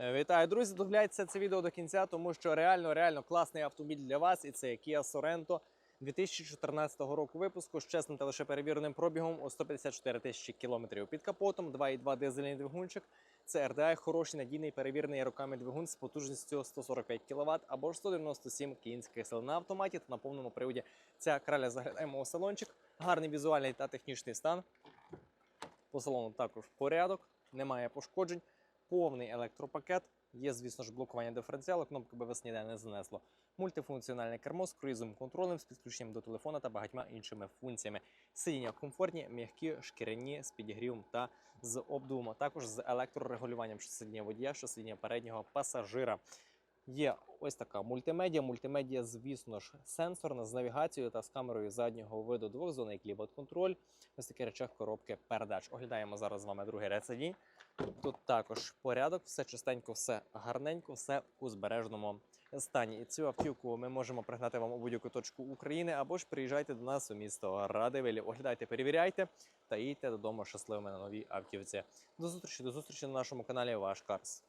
Е, Вітаю, друзі! Додивляйтеся це відео до кінця, тому що реально, реально класний автомобіль для вас. І це Kia Sorento 2014 року випуску з чесним та лише перевіреним пробігом у 154 тисячі кілометрів під капотом, 2,2 дизельний двигунчик. Це RDI, хороший, надійний, перевірений роками двигун з потужністю 145 кВт або ж 197 кінських сил на автоматі та на повному приводі. Ця краля заглядаємо у салончик. Гарний візуальний та технічний стан. По салону також порядок, немає пошкоджень, повний електропакет. Є, звісно ж, блокування диференціалу, кнопки БВС ніде не занесло. Мультифункціональне кермо з круїзом контролем, з підключенням до телефона та багатьма іншими функціями. Сидіння комфортні, м'які, шкіряні з підігрівом та з обдувом, також з електрорегулюванням що водія, що сидіння переднього пасажира. Є ось така мультимедіа. Мультимедіа, звісно ж, сенсорна з навігацією та з камерою заднього виду двохзонний клімат-контроль. Ось такий речах коробки передач. Оглядаємо зараз з вами другий ряд. Тут також порядок, все чистенько, все гарненько, все у збережному стані. І цю автівку ми можемо пригнати вам у будь-яку точку України або ж приїжджайте до нас у місто Радивилів. Оглядайте, перевіряйте та їдьте додому щасливими на новій автівці. До зустрічі, до зустрічі на нашому каналі Ваш Карс.